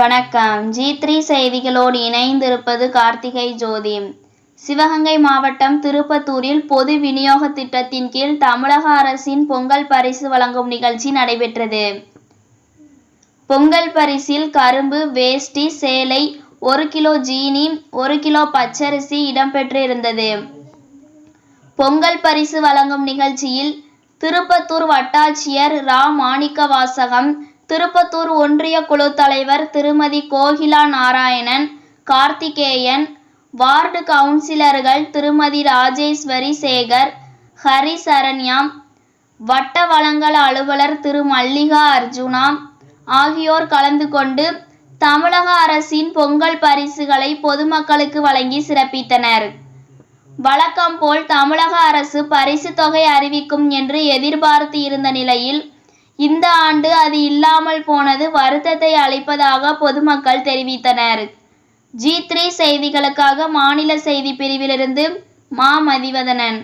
வணக்கம். G three செய்திகளோடு இணைந்திருப்பது கார்த்திகை ஜோதி சிவகங்கை மாவட்டம் திருப்பத்தூரில் பொது விநியோக திட்டத்தின் கீழ் தமிழக அரசின் பொங்கல் பரிசு வழங்கும் நிகழ்ச்சி நடைபெற்றது. பொங்கல் பரிசில் கரும்பு வேஷ்டி சேலை ஒரு கிலோ ஜீனி ஒரு கிலோ பச்சரிசி இடம்பெற்றிருந்தது. பொங்கல் பரிசு வழங்கும் நிகழ்ச்சியில் திருப்பத்தூர் வட்டாட்சியர் ரா மாணிக்கவாசகம் திருப்பத்தூர் ஒன்றிய குழு தலைவர் திருமதி கோகிலா நாராயணன் கார்த்திகேயன் வார்டு கவுன்சிலர்கள் திருமதி ராஜேஸ்வரி சேகர் ஹரி சரண்யாம் வட்ட வளங்கள் அலுவலர் திரு மல்லிகா அர்ஜுனா ஆகியோர் கலந்து கொண்டு தமிழக அரசின் பொங்கல் பரிசுகளை பொதுமக்களுக்கு வழங்கி சிறப்பித்தனர். வழக்கம் போல் தமிழக அரசு பரிசு தொகை அறிவிக்கும் என்று எதிர்பார்த்து இருந்த நிலையில் இந்த ஆண்டு அது இல்லாமல் போனது வருத்தத்தை அளிப்பதாக பொதுமக்கள் தெரிவித்தனர். ஜி த்ரீ செய்திகளுக்காக மாநில செய்தி பிரிவிலிருந்து மா மதிவதனன்.